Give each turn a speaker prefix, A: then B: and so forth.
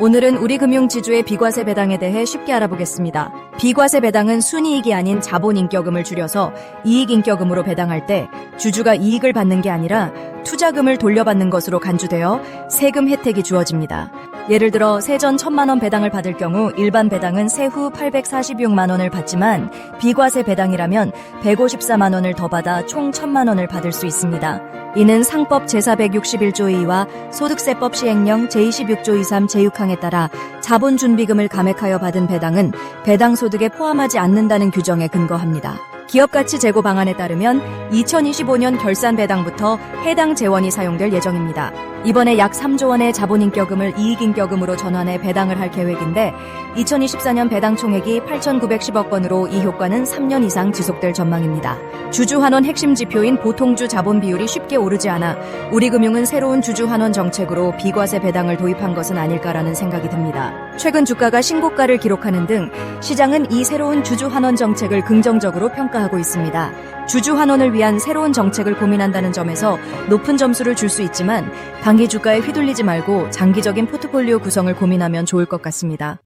A: 오늘은 우리 금융지주의 비과세 배당에 대해 쉽게 알아보겠습니다. 비과세 배당은 순이익이 아닌 자본인격음을 줄여서 이익인격음으로 배당할 때 주주가 이익을 받는 게 아니라 투자금을 돌려받는 것으로 간주되어 세금 혜택이 주어집니다. 예를 들어 세전 1000만 원 배당을 받을 경우 일반 배당은 세후 846만 원을 받지만 비과세 배당이라면 154만 원을 더 받아 총 1000만 원을 받을 수 있습니다. 이는 상법 제461조 2와 소득세법 시행령 제26조 23 제6항에 따라 자본준비금을 감액하여 받은 배당은 배당 소득에 포함하지 않는다는 규정에 근거합니다. 기업가치 제고 방안에 따르면 2025년 결산 배당부터 해당 재원이 사용될 예정입니다. 이번에 약 3조 원의 자본인격음을 이익인격음으로 전환해 배당을 할 계획인데 2024년 배당 총액이 8,910억 원으로 이 효과는 3년 이상 지속될 전망입니다. 주주환원 핵심 지표인 보통주 자본 비율이 쉽게 오르지 않아 우리금융은 새로운 주주환원 정책으로 비과세 배당을 도입한 것은 아닐까라는 생각이 듭니다. 최근 주가가 신고가를 기록하는 등 시장은 이 새로운 주주환원 정책을 긍정적으로 평가하고 있습니다. 주주환원을 위한 새로운 정책을 고민한다는 점에서 높은 점수를 줄 수 있지만 단기 주가에 휘둘리지 말고 장기적인 포트폴리오 구성을 고민하면 좋을 것 같습니다.